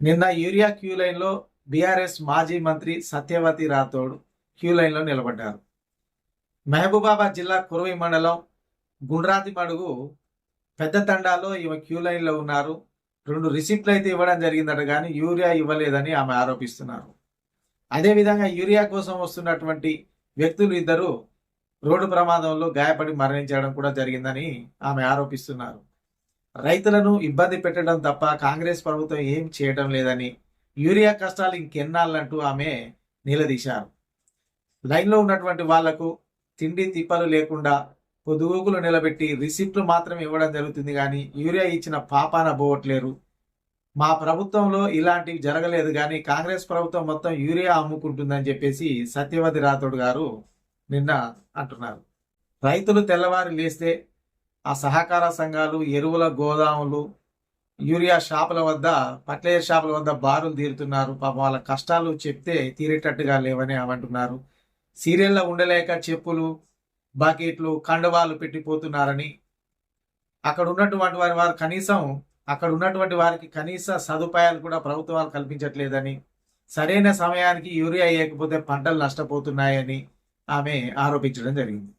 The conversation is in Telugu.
నిన్న యూరియా క్యూ లైన్లో బీఆర్ఎస్ మాజీ మంత్రి సత్యవతి రాథోడ్ క్యూ లైన్లో నిలబడ్డారు. మహబూబాబాద్ జిల్లా కురవి మండలం గుండ్రాతి మడుగు పెద్ద తండాలో ఈమె క్యూ లైన్లో ఉన్నారు. రెండు రిసిప్ట్లు అయితే ఇవ్వడం జరిగిందట కానీ యూరియా ఇవ్వలేదని ఆమె ఆరోపిస్తున్నారు. అదేవిధంగా యూరియా కోసం వస్తున్నటువంటి వ్యక్తులు ఇద్దరు రోడ్డు ప్రమాదంలో గాయపడి మరణించడం కూడా జరిగిందని ఆమె ఆరోపిస్తున్నారు. రైతులను ఇబ్బంది పెట్టడం తప్ప కాంగ్రెస్ ప్రభుత్వం ఏం చేయడం లేదని యూరియా కష్టాలు ఇంకెన్నాళ్ళంటూ ఆమె నిలదీశారు. లైన్లో ఉన్నటువంటి వాళ్ళకు తిండి తిప్పలు లేకుండా పొదుగుకులు నిలబెట్టి రిసిప్ట్లు మాత్రం ఇవ్వడం జరుగుతుంది కానీ యూరియా ఇచ్చిన పాపాన పోవట్లేరు. మా ప్రభుత్వంలో ఇలాంటివి జరగలేదు కానీ కాంగ్రెస్ ప్రభుత్వం మొత్తం యూరియా అమ్ముకుంటుందని చెప్పేసి సత్యవతి రాథోడ్ గారు నిన్న అంటున్నారు. రైతులు తెల్లవారు లేస్తే ఆ సహకార సంఘాలు ఎరువుల గోదాములు యూరియా షాపుల వద్ద ఫర్టిలైజర్ షాపుల వద్ద బారులు తీరుతున్నారు. పాపం వాళ్ళ కష్టాలు చెప్తే తీరేటట్టుగా లేవని అవంటున్నారు సీరియల్లో ఉండలేక చెప్పులు బకెట్లు కండవాలు పెట్టిపోతున్నారని. అక్కడ ఉన్నటువంటి వారి వారు కనీసం అక్కడ ఉన్నటువంటి వారికి కనీస సదుపాయాలు కూడా ప్రభుత్వాలు కల్పించట్లేదని. సరైన సమయానికి యూరియా వేయకపోతే పంటలు నష్టపోతున్నాయని ఆమె ఆరోపించడం జరిగింది.